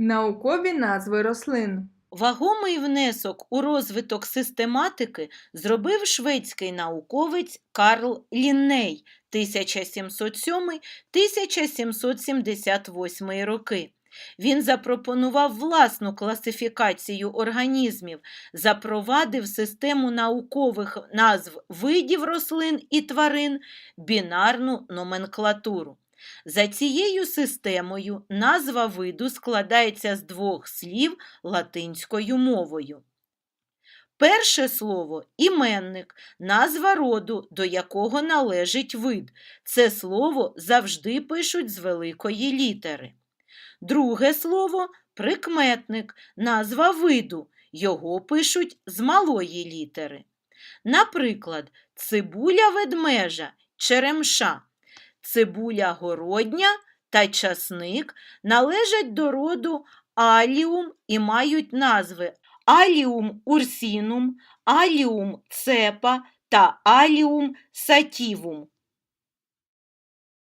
Наукові назви рослин. Вагомий внесок у розвиток систематики зробив шведський науковець Карл Лінней 1707-1778 роки. Він запропонував власну класифікацію організмів, запровадив систему наукових назв видів рослин і тварин, бінарну номенклатуру. За цією системою назва виду складається з двох слів латинською мовою. Перше слово іменник, назва роду, до якого належить вид. Це слово завжди пишуть з великої літери. Друге слово прикметник, назва виду. Його пишуть з малої літери. Наприклад, цибуля ведмежа, черемша, цибуля городня та часник належать до роду аліум і мають назви аліум урсінум, аліум цепа та аліум сатівум.